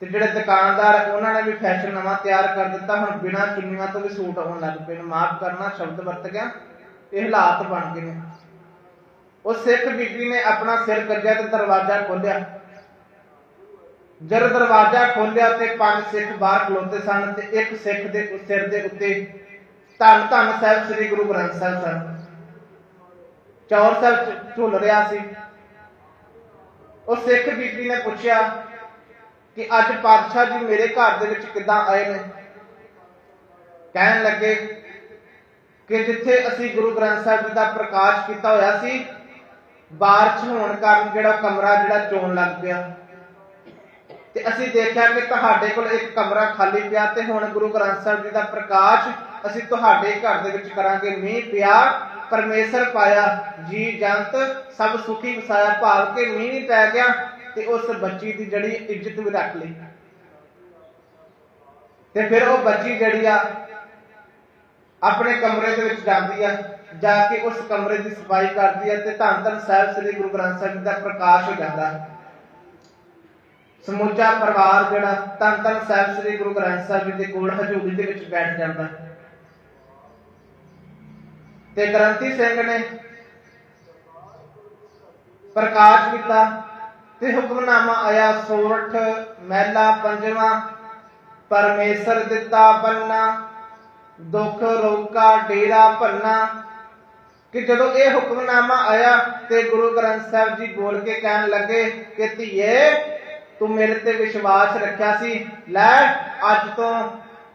ਤੇ ਜਿਹੜੇ ਦੁਕਾਨਦਾਰ ਉਹਨਾਂ ਨੇ ਵੀ ਫੈਸ਼ਨ ਨਵਾਂ ਤਿਆਰ ਕਰ ਦਿੱਤਾ, ਹੁਣ ਬਿਨਾਂ ਚੁੰਨੀਆਂ ਤੋਂ ਵੀ ਸੂਟ ਆਉਣ ਲੱਗ ਪਏ ਨੇ। ਮਾਫ ਕਰਨਾ, ਸ਼ਬਦ ਵਰਤ ਗਿਆ, ਇਹ ਹਾਲਾਤ ਬਣ ਗਏ ਨੇ। ਉਹ ਸਿੱਖ ਬੀਬੀ ਨੇ ਆਪਣਾ ਸਿਰ ਕੱਜਿਆ ਤੇ ਦਰਵਾਜ਼ਾ ਖੋਲ੍ਹਿਆ। ਜਦ ਦਰਵਾਜ਼ਾ ਖੋਲ੍ਹਿਆ ਤੇ ਪੰਜ ਸਿੱਖ ਬਾਹਰ ਖਲੋਤੇ ਸਨ ਤੇ ਇੱਕ ਸਿੱਖ ਦੇ ਸਿਰ ਦੇ ਉੱਤੇ ਧੰਨ ਧੰਨ ਸਾਹਿਬ ਸ੍ਰੀ ਗੁਰੂ ਗ੍ਰੰਥ ਸਾਹਿਬ ਸਨ। ਚੌਰ ਸਾਹਿਬ ਝੁੱਲ ਰਿਹਾ ਸੀ। ਉਹ ਸਿੱਖ ਬੀਬੀ ਨੇ ਪੁੱਛਿਆ ਕਿ ਅੱਜ ਪਾਤਸ਼ਾਹ ਜੀ ਮੇਰੇ ਘਰ ਦੇ ਵਿੱਚ ਕਿੱਦਾਂ ਆਏ ਨੇ? ਕਹਿਣ ਲੱਗੇ ਕਿ ਜਿੱਥੇ ਅਸੀਂ ਗੁਰੂ ਗ੍ਰੰਥ ਸਾਹਿਬ ਜੀ ਦਾ ਪ੍ਰਕਾਸ਼ ਕੀਤਾ ਹੋਇਆ ਸੀ ਬਾਰਿਸ਼ ਹੋਣ ਕਾਰਨ ਜਿਹੜਾ ਕਮਰਾ ਜਿਹੜਾ ਚੋਣ ਲੱਗ ਪਿਆ। ਤੇ ਅਸੀਂ ਦੇਖਿਆ ਕਿ ਤੁਹਾਡੇ ਕੋਲ ਇੱਕ ਕਮਰਾ ਖਾਲੀ ਪਿਆ ਤੇ ਹੁਣ ਗੁਰੂ ਗ੍ਰੰਥ ਸਾਹਿਬ ਜੀ ਦਾ ਪ੍ਰਕਾਸ਼ ਅਸੀਂ ਤੁਹਾਡੇ ਘਰ ਦੇ ਵਿੱਚ ਕਰਾਂਗੇ। ਮੀਂਹ ਪਿਆ, ਪਰਮੇਸ਼ਰ ਪਾਇਆ, ਜੀ ਜੰਤ, ਸਭ ਸੁਖੀ ਵਸਾਇਆ, ਭਾਵ ਕਿ ਮੀਂਹ ਨਹੀਂ ਪੈ ਗਿਆ ਤੇ ਉਸ ਬੱਚੀ ਦੀ ਜਿਹੜੀ ਇੱਜ਼ਤ ਵੀ ਰੱਖ ਲਈ। ਤੇ ਫਿਰ ਉਹ ਬੱਚੀ ਜਿਹੜੀ ਆ, ਆਪਣੇ ਕਮਰੇ ਦੇ ਵਿੱਚ ਜਾਂਦੀ ਆ। ਜਾ ਕੇ ਉਸ ਕਮਰੇ ਦੀ ਸਫ਼ਾਈ ਕਰਦੀ ਹੈ ਤੇ ਧੰਨ ਧੰਨ ਸਾਹਿਬ ਸ੍ਰੀ ਗੁਰੂ ਗ੍ਰੰਥ ਸਾਹਿਬ ਜੀ ਦਾ ਪ੍ਰਕਾਸ਼ ਹੋ ਜਾਂਦਾ ਸਮੁੱਚਾ ਪਰਿਵਾਰ ਜਿਹੜਾ ਧੰਨ ਧੰਨ ਸਾਹਿਬ ਸ੍ਰੀ ਗੁਰੂ ਗ੍ਰੰਥ ਸਾਹਿਬ ਜੀ ਦੇ ਕੋਲ ਹਜ਼ੂਰੀ ਦੇ ਵਿੱਚ ਬੈਠ ਜਾਂਦਾ ਤੇ ਗ੍ਰੰਥੀ ਸਿੰਘ ਨੇ ਪ੍ਰਕਾਸ਼ ਕੀਤਾ ਤੇ ਹੁਕਮਨਾਮਾ ਆਇਆ ਸੋਰਠ ਮਹਿਲਾ ਪੰਜਵਾਂ, ਪਰਮੇਸ਼ਰ ਦਿੱਤਾ ਬੰਨਾ ਦੁੱਖ ਰੋਕਾ, ਡੇਰਾ ਭੰਨਾ ਕਿ ਜਦੋਂ ਇਹ ਹੁਕਮਨਾਮਾ ਆਇਆ ਤੇ ਗੁਰੂ ਗ੍ਰੰਥ ਸਾਹਿਬ ਜੀ ਬੋਲ ਕੇ ਕਹਿਣ ਲੱਗੇ ਕਿ ਧੀਏ, ਤੂੰ ਮੇਰੇ ਤੇ ਵਿਸ਼ਵਾਸ ਰੱਖਿਆ ਸੀ, ਲੈ ਅੱਜ ਤੋਂ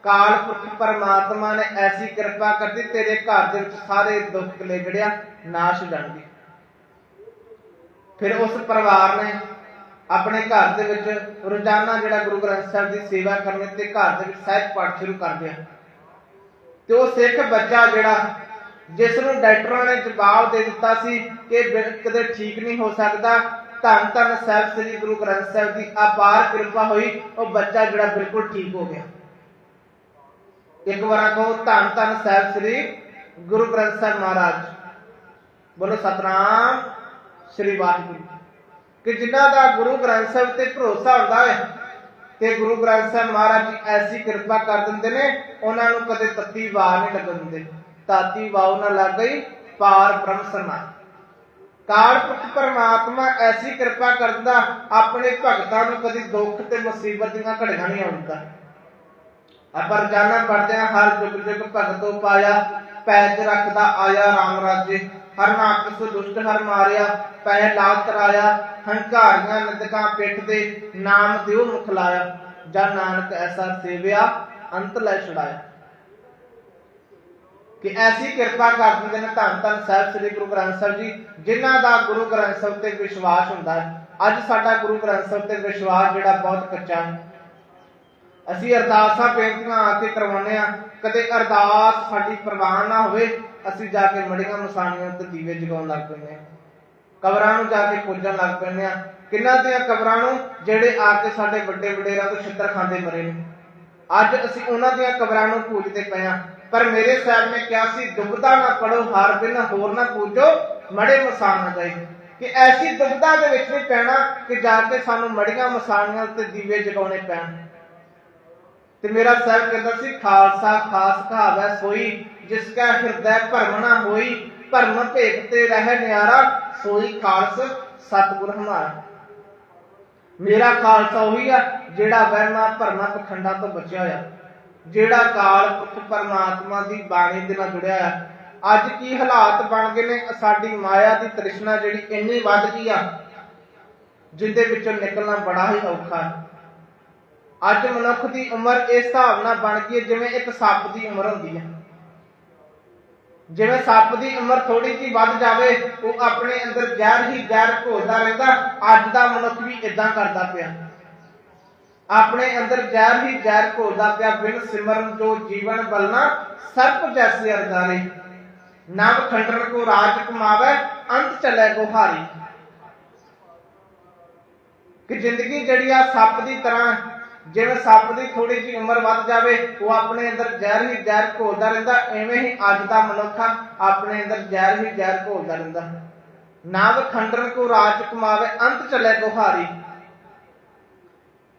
ਕਾਲ ਪੁਰਖ ਪਰਮਾਤਮਾ ਨੇ ਐਸੀ ਕਿਰਪਾ ਕਰਦੀ ਤੇਰੇ ਘਰ ਦੇ ਵਿੱਚ ਸਾਰੇ ਦੁੱਖ ਕਲੇਜੜਿਆ ਨਾਸ਼ ਹੋ ਜਾਣਗੇ। ਫਿਰ ਉਸ ਪਰਿਵਾਰ ਨੇ ਆਪਣੇ ਘਰ ਦੇ ਵਿੱਚ ਰੋਜ਼ਾਨਾ ਜਿਹੜਾ ਗੁਰੂ ਗ੍ਰੰਥ ਸਾਹਿਬ ਦੀ ਸੇਵਾ ਕਰਨੇ ਤੇ ਘਰ ਦੇ ਵਿੱਚ ਸਹਿਜ ਪਾਠ ਸ਼ੁਰੂ ਕਰ ਦਿਆ। ਤੇ ਉਹ ਸਿੱਖ ਬੱਚਾ ਜਿਹੜਾ ਜਿਸ ਨੂੰ ਡਾਕਟਰਾਂ ਨੇ ਜਵਾਬ ਦੇ ਦਿੱਤਾ ਸੀ ਕਿ ਬਿਲ- ਕਦੇ ਠੀਕ ਨਹੀਂ ਹੋ ਸਕਦਾ, ਧੰਨ ਧੰਨ ਸਾਹਿਬ ਸ੍ਰੀ ਗੁਰੂ ਗ੍ਰੰਥ ਸਾਹਿਬ ਦੀ ਅਪਾਰ ਕਿਰਪਾ ਹੋਈ, ਉਹ ਬੱਚਾ ਜਿਹੜਾ ਬਿਲਕੁਲ ਠੀਕ ਹੋ ਗਿਆ। ਇੱਕ ਵਾਰ ਕਹੋ ਧੰਨ ਧੰਨ ਸਾਹਿਬ ਸ੍ਰੀ ਗੁਰੂ ਗ੍ਰੰਥ ਸਾਹਿਬ ਮਹਾਰਾਜ, ਬੋਲੋ ਸਤਨਾਮ ਸ੍ਰੀ ਵਾਹਿਗੁਰੂ। ਕਿ ਜਿਨ੍ਹਾਂ ਦਾ ਗੁਰੂ ਗ੍ਰੰਥ ਸਾਹਿਬ ਤੇ ਭਰੋਸਾ ਹੁੰਦਾ ਹੈ ਤੇ ਗੁਰੂ ਗ੍ਰੰਥ ਸਾਹਿਬ ਮਹਾਰਾਜ ਜੀ ਐਸੀ ਕਿਰਪਾ ਕਰ ਦਿੰਦੇ ਨੇ, ਉਹਨਾਂ ਨੂੰ ਕਦੇ ਤੱਤੀ ਵਾਰ ਨਹੀਂ ਲੱਗਣ ਦਿੰਦੇ। ਤਾਤੀ ਵਾਉ ਨਾ ਲੱਗ ਗਈ, ਪਾਰ ਬ੍ਰਹਮ ਸਰਨਾ ਕਾਲ ਪਰਮਾਤਮਾ ਐਸੀ ਕਿਰਪਾ ਕਰਦਾ, ਆਪਣੇ ਭਗਤਾਂ ਨੂੰ ਕਦੀ ਦੁੱਖ ਤੇ ਮੁਸੀਬਤ ਦੀਆਂ ਘੜੀਆਂ ਨਹੀਂ ਆਉਂਦਾ। ਅਪਰ ਜਾਣਾ ਪੜਦੇ ਹਰ ਜੁਗ ਜੁਗ ਭਗਤੋ ਪਾਇਆ ਪੈਜ ਰੱਖਦਾ ਆਇਆ RAM ਰਾਜੇ। ਹਰ ਨਾਕਸ ਦੁਸ਼ਟ ਹਰ ਮਾਰਿਆ ਪੈ ਲਾਤ ਰਾਇਆ ਹੰਕਾਰੀਆਂ ਨਦਕਾਂ ਪਿੱਠ ਦੇ ਨਾਮ ਦਿਓ ਮੁਖ ਲਾਇਆ। ਜਨ ਨਾਨਕ ਐਸਾ ਸੇਵਿਆ, ਅੰਤ ਲੈ ਛੁਡਾਇਆ। ਕਿ ਐਸੀ ਕਿਰਪਾ ਕਰ ਦਿੰਦੇ ਨੇ ਧੰਨ ਧੰਨ ਸਾਹਿਬ ਸ੍ਰੀ ਗੁਰੂ ਗ੍ਰੰਥ ਸਾਹਿਬ ਜੀ, ਜਿਨ੍ਹਾਂ ਦਾ ਗੁਰੂ ਗ੍ਰੰਥ ਸਾਹਿਬ ਤੇ ਵਿਸ਼ਵਾਸ ਹੁੰਦਾ ਹੈ। ਅੱਜ ਸਾਡਾ ਗੁਰੂ ਗ੍ਰੰਥ ਸਾਹਿਬ ਤੇ ਵਿਸ਼ਵਾਸ ਜਿਹੜਾ ਬਹੁਤ ਕੱਚਾ ਹੈ। ਅਸੀਂ ਅਰਦਾਸਾਂ ਬੇਨਤੀਆਂ ਆ ਕੇ ਕਰਵਾਉਂਦੇ ਆ ਕਦੇ ਅਰਦਾਸ ਸਾਡੀ ਪ੍ਰਵਾਨ ਨਾ ਹੋਵੇ, ਅਸੀਂ ਜਾ ਕੇ ਮੜੀਆਂ ਮਸਾਣੀਆਂ ਤੇ ਦੀਵੇ ਜਗਾਉਣ ਲੱਗ ਪੈਂਦੇ ਆ ਕਬਰਾਂ ਨੂੰ ਜਾ ਕੇ ਪੂਜਣ ਲੱਗ ਪੈਂਦੇ ਆ ਕਿੰਨਾਂ ਦੀਆਂ ਕਬਰਾਂ ਨੂੰ? ਜਿਹੜੇ ਆ ਕੇ ਸਾਡੇ ਵੱਡੇ ਵਡੇਰਾਂ ਤੋਂ ਛਿੱਤਰ ਖਾਂਦੇ ਮਰੇ ਨੇ। ਅੱਜ ਅਸੀਂ ਉਹਨਾਂ ਦੀਆਂ ਕਬਰਾਂ ਨੂੰ ਪੂਜਦੇ ਪਏ ਆ ਪਰ ਮੇਰੇ ਸਾਹਿਬ ਨੇ ਕਿਹਾ ਸੀ ਦੁਬਦਾ ਨਾ ਪੜੋ ਹਰ ਦਿਨ ਹੋਰ ਨਾ ਪੂਜੋ, ਮੜੇ ਮਸਾਨ ਨਾ ਕਿ ਐਸੀ ਦੁਬਦਾ ਦੇ ਵਿੱਚ ਨਹੀਂ ਪੈਣਾ ਕਿ ਜਾ ਕੇ ਸਾਨੂੰ ਮੜੀਆਂ ਮਸਾਣੀਆਂ ਤੇ ਦੀਵੇ ਜਗਾਉਣੇ ਪੈਣ। ਤੇ ਮੇਰਾ ਸਾਹਿਬ ਕਹਿੰਦਾ ਸੀ, ਖਾਲਸਾ ਖਾਸ ਕਹਾਵੈ ਸੋਈ, ਜਿਸ ਕਾ ਹਿਰਦੈ ਭਰਮ ਨਾ ਹੋਈ ਭਰਮ ਭੇਖ ਤੇ ਰਹਿ ਨਿਆਰਾ, ਸੋਈ ਖਾਲਸ ਸਤਿਗੁਰ ਹਮਾਰਾ। ਮੇਰਾ ਖਾਲਸਾ ਉਹੀ ਆ ਜਿਹੜਾ ਵਹਿਮਾਂ ਭਰਮਾਂ ਪਖੰਡਾਂ ਤੋਂ ਬਚਿਆ ਹੋਇਆ। ਜਿਹੜਾ ਕਾਲ ਪੁਰਖ ਪਰਮਾਤਮਾ ਦੀ ਬਾਣੀ ਦੇ ਨਾਲ ਜੁੜਿਆ ਆ ਅੱਜ ਕੀ ਹਾਲਾਤ ਬਣ ਗਏ ਨੇ? ਸਾਡੀ ਮਾਇਆ ਦੀ ਤ੍ਰਿਸ਼ਨਾ ਜਿਹੜੀ ਇੰਨੀ ਵੱਧ ਗਈ ਆ, ਜਿੰਦੇ ਵਿੱਚੋਂ ਨਿਕਲਣਾ ਬੜਾ ਹੀ ਔਖਾ ਹੈ। ਅੱਜ ਮਨੁੱਖ ਦੀ ਉਮਰ ਇਸ ਹਿਸਾਬ ਨਾਲ ਬਣ ਗਈ ਜਿਵੇਂ ਇੱਕ ਸੱਪ ਦੀ ਉਮਰ ਹੁੰਦੀ ਹੈ। ਜਿਵੇਂ ਸੱਪ ਦੀ ਉਮਰ ਥੋੜੀ ਜਿਹੀ ਵੱਧ ਜਾਵੇ, ਉਹ ਆਪਣੇ ਅੰਦਰ ਜ਼ਹਿਰ ਹੀ ਜ਼ਹਿਰ ਘੋਲਦਾ ਰਹਿੰਦਾ, ਅੱਜ ਦਾ ਮਨੁੱਖ ਵੀ ਇਦਾਂ ਕਰਦਾ ਪਿਆ। ਆਪਣੇ ਅੰਦਰ ਜ਼ਹਿਰ ਹੀ ਜ਼ਹਿਰ ਘੋਲਦਾ ਪਿਆ ਬਿਨ ਸਿਮਰਨ ਜੋ ਜੀਵਨ ਬਲਨਾ ਸਰਪ ਜੈਸੇ ਅਰਦਾਰੇ ਨਵ ਖੰਡਰ ਕੋ ਰਾਜ ਕਮਾਵੇ ਅੰਤ ਚਲੇ ਗੁਹਾਰੀ ਕਿ ਜ਼ਿੰਦਗੀ ਜਿਹੜੀ ਆ ਸੱਪ ਦੀ ਤਰ੍ਹਾਂ ਜਿਵੇਂ ਸੱਪ ਦੀ ਥੋੜੀ ਜਿਹੀ ਉਮਰ ਵੱਧ ਜਾਵੇ ਉਹ ਆਪਣੇ ਅੰਦਰ ਜ਼ਹਿਰ ਹੀ ਜ਼ਹਿਰ ਘੋਲਦਾ ਰਹਿੰਦਾ ਐਵੇਂ ਹੀ ਅੱਜ ਦਾ ਮਨੁੱਖ ਆ, ਆਪਣੇ ਅੰਦਰ ਜ਼ਹਿਰ ਹੀ ਜ਼ਹਿਰ ਘੋਲਦਾ ਰਹਿੰਦਾ। ਨਵ ਖੰਡਰ ਕੋ ਰਾਜ ਕਮਾਵੇ ਅੰਤ ਚਲੇ ਗੁਹਾਰੀ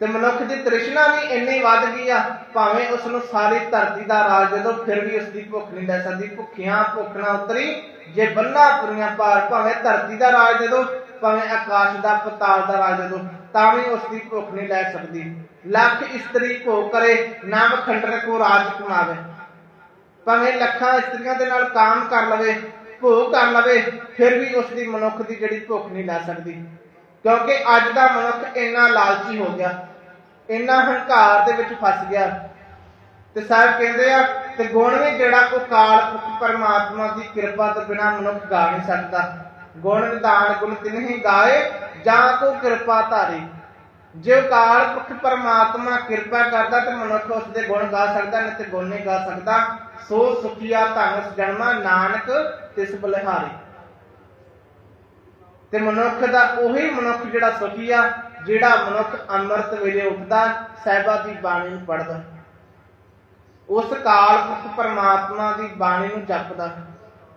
ਤੇ ਮਨੁੱਖ ਦੀ ਤ੍ਰਿਸ਼ਨਾ ਵੀ ਇੰਨੀ ਵੱਧ ਗਈ ਆ, ਭਾਵੇਂ ਉਸ ਨੂੰ ਸਾਰੀ ਧਰਤੀ ਦਾ ਰਾਜ ਦੇ ਦੋ, ਫਿਰ ਵੀ ਉਸ ਦੀ ਭੁੱਖ ਨਹੀਂ ਲੈ ਸਕਦੀ। ਭੁੱਖਿਆਂ ਭੁੱਖ ਉਤਰੀ, ਜੇ ਬੰਨਾ ਪੁਰੀਆਂ ਪਾਰ, ਭਾਵੇਂ ਧਰਤੀ ਦਾ ਰਾਜ ਦੇ ਦੋ, ਭਾਵੇਂ ਆਕਾਸ਼ ਦਾ, ਪਤਾਲ ਦਾ ਰਾਜ ਦੇ ਦੋ, ਤਾਂ ਵੀ ਉਸ ਦੀ ਭੁੱਖ ਨਹੀਂ ਲੈ ਸਕਦੀ। ਲੱਖ ਇਸਤਰੀ ਭੋਗ ਕਰੇ, ਨਾਮ ਖੰਡਰ ਕੋ ਰਾਜ ਕਮਾਵੇ ਭਾਵੇਂ ਲੱਖਾਂ ਇਸਤਰੀਆਂ ਦੇ ਨਾਲ ਕਾਮ ਕਰ ਲਵੇ, ਭੋਗ ਕਰ ਲਵੇ, ਫਿਰ ਵੀ ਉਸ ਦੀ ਮਨੁੱਖ ਦੀ ਜਿਹੜੀ ਭੁੱਖ ਨਹੀਂ ਲੈ ਸਕਦੀ। ਕਿਉਂਕਿ ਅੱਜ ਦਾ ਮਨੁੱਖ ਇੰਨਾ ਲਾਲਚੀ ਹੋ ਗਿਆ, ਇੰਨਾ ਹੰਕਾਰ ਦੇ ਵਿੱਚ ਫਸ ਗਿਆ। ਤੇ ਸਾਹਿਬ ਕਹਿੰਦੇ ਆ, ਤੇ ਗੁਣ ਵੀ ਜਿਹੜਾ ਉਹ ਕਾਲ ਪਰਮਾਤਮਾ ਦੀ ਕਿਰਪਾ ਤੋਂ ਬਿਨਾ ਮਨੁੱਖ ਗਾ ਨਹੀਂ ਸਕਦਾ। ਗੁਣ, ਨਿਦਾਨ, ਗੁਣ ਤਿਨਹੀ ਗਾਏ, ਜਾਂ ਕੋ ਕਿਰਪਾ ਧਾਰੇ। ਜੇ ਉਹ ਕਾਲ ਪੁਰਖ ਪਰਮਾਤਮਾ ਕਿਰਪਾ ਕਰਦਾ ਤੇ ਮਨੁੱਖ ਉਸ ਦੇ ਗੁਣ ਗਾ ਸਕਦਾ, ਨਹੀਂ ਤੇ ਗੁਣ ਨਹੀਂ ਗਾ ਸਕਦਾ। ਸੋ ਸੁਖੀਆ ਧਨਸ ਜਨਮਾ ਨਾਨਕ ਤਿਸ ਬਲਿਹਾਰੀ। ਤੇ ਮਨੁੱਖ ਦਾ ਉਹੀ ਮਨੁੱਖ ਜਿਹੜਾ ਸੁਖੀ ਆ, ਜਿਹੜਾ ਮਨੁੱਖ ਅੰਮ੍ਰਿਤ ਵੇਲੇ ਉੱਠਦਾ, ਸਹਿਬਾ ਦੀ ਬਾਣੀ ਨੂੰ ਪੜਦਾ ਉਸ ਕਾਲ ਪੁਰਖ ਪਰਮਾਤਮਾ ਦੀ ਬਾਣੀ ਨੂੰ ਜਪਦਾ।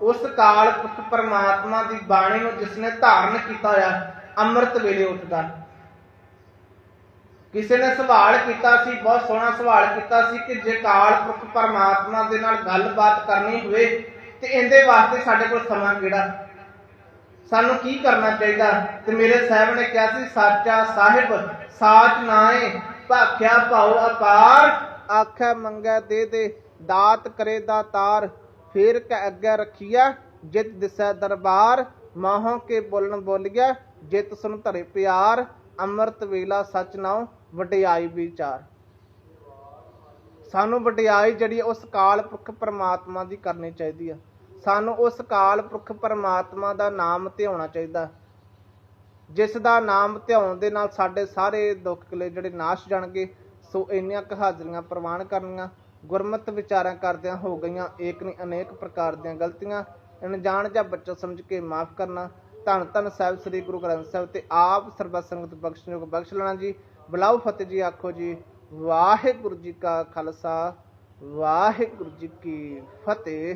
ਉਸ ਕਾਲ ਪੁਰਖ ਪਰਮਾਤਮਾ ਦੀ ਬਾਣੀ ਨੂੰ ਜਿਸ ਧਾਰਨ ਕੀਤਾ ਹੋਇਆ, ਅੰਮ੍ਰਿਤ ਵੇਲੇ ਉੱਠਦਾ। ਕਿਸੇ ਨੇ ਸਵਾਲ ਕੀਤਾ ਸੀ, ਬਹੁਤ ਸੋਹਣਾ ਸਵਾਲ ਕੀਤਾ ਸੀ ਕਿ ਜੇ ਕਾਲ ਪੁਰਖ ਪਰਮਾਤਮਾ ਦੇ ਨਾਲ ਗੱਲਬਾਤ ਕਰਨੀ ਹੋਵੇ, ਤੇ ਇਹਦੇ ਵਾਸਤੇ ਸਾਡੇ ਕੋਲ ਸਮਾਂ ਕਿਹੜਾ? ਸਾਨੂੰ ਕੀ ਕਰਨਾ ਚਾਹੀਦਾ? ਤੇ ਮੇਰੇ ਸਾਹਿਬ ਨੇ ਕਿਹਾ ਸੀ, ਸਾਚਾ ਸਾਹਿਬ, ਸਾਚ ਨਾਏ, ਭਾਖਿਆ ਭਾਉ ਅਪਾਰ ਆਖੈ ਮੰਗੈ ਦੇ ਦੇ, ਦਾਤ ਕਰੇ ਦਾਤਾਰ ਫੇਰ ਕੈ ਅੱਗੇ ਰਖੀਆ ਜਿਤ ਦਿਸੈ ਦਰਬਾਰ, ਮਾਹੋਂ ਕੇ ਬੋਲਣ ਬੋਲਿਆ ਜਿਤ ਸੁਨ ਧਰੇ ਪਿਆਰ, ਅੰਮ੍ਰਿਤ ਵੇਲਾ ਸਚ ਨਾਉ, ਵਡਿਆਈ ਵਿਚਾਰ। ਸਾਨੂੰ ਵਡਿਆਈ ਜਿਹੜੀ ਉਸ ਕਾਲ ਪੁਰਖ ਪਰਮਾਤਮਾ ਦੀ ਕਰਨੀ ਚਾਹੀਦੀ ਆ। ਸਾਨੂੰ ਉਸ ਕਾਲ ਪੁਰਖ ਪਰਮਾਤਮਾ ਦਾ ਨਾਮ ਧਿਆਉਣਾ ਚਾਹੀਦਾ। ਜਿਸ ਦਾ ਨਾਮ ਧਿਆਉਣ ਦੇ ਨਾਲ ਸਾਡੇ ਸਾਰੇ ਦੁੱਖ ਕਲੇ ਜਿਹੜੇ ਨਾਸ਼ ਜਾਣਗੇ, ਸੋ ਇੰਨੀਆਂ ਕਹਾਜ਼ਰੀਆਂ ਪ੍ਰਵਾਨ ਕਰਨੀਆਂ, ਗੁਰਮਤ ਵਿਚਾਰਾਂ ਕਰਦਿਆਂ ਹੋ ਗਈਆਂ, ਏਕ ਨਹੀਂ ਅਨੇਕ ਪ੍ਰਕਾਰ ਦੀਆਂ ਗਲਤੀਆਂ। ਅਣਜਾਣ ਜਾਂ ਬੱਚਾ ਸਮਝ ਕੇ ਮਾਫ ਕਰਨਾ। ਧੰਨ ਧੰਨ ਸਾਹਿਬ ਸ੍ਰੀ ਗੁਰੂ ਗ੍ਰੰਥ ਸਾਹਿਬ ਤੇ ਆਪ ਸਰਬੱਤ ਸੰਗਤ ਬਖਸ਼ਣਯੋਗ ਬਖਸ਼ ਲੈਣਾ ਜੀ। ਬਲਾਉ ਫਤਿਹ ਜੀ ਆਖੋ ਜੀ। ਵਾਹਿਗੁਰੂ ਜੀ ਕਾ ਖਾਲਸਾ, ਵਾਹਿਗੁਰੂ ਜੀ ਕੀ ਫਤਿਹ।